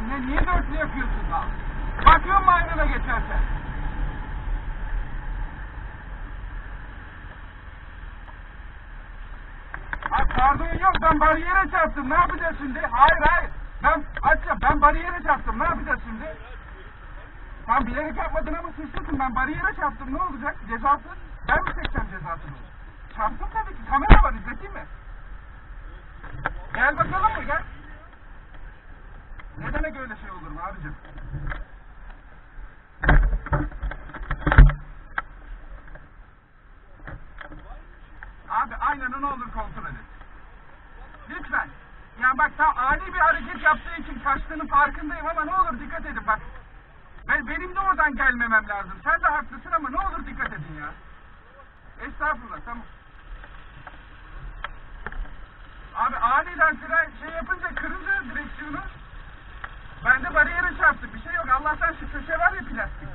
ne? Niye dörtlü yapıyorsun lan? Bakıyor mu aynada geçerken? Pardon yok ben bariyere çarptım ne yapacağız şimdi? Hayır hayır. Ben açla ben bariyere çarptım ne yapacağız şimdi? Sen bilerek yapmadın ama suçlusun ben bariyere çarptım ne olacak? Cezası ben mi çekeceğim cezasını? Çarptım tabii ki kamera var izleteyim mi? Aynen ne olur kontrol edin. Lütfen. Ya bak tam ani bir hareket yaptığı için kaçtığının farkındayım ama ne olur dikkat edin bak. Ben, benim de oradan gelmemem lazım. Sen de haklısın ama ne olur dikkat edin ya. Estağfurullah tamam. Abi aniden fren şey yapınca kırınca direksiyonu ben de bariyere çarptım. Bir şey yok. Allah'tan şu köşe var ya plastik.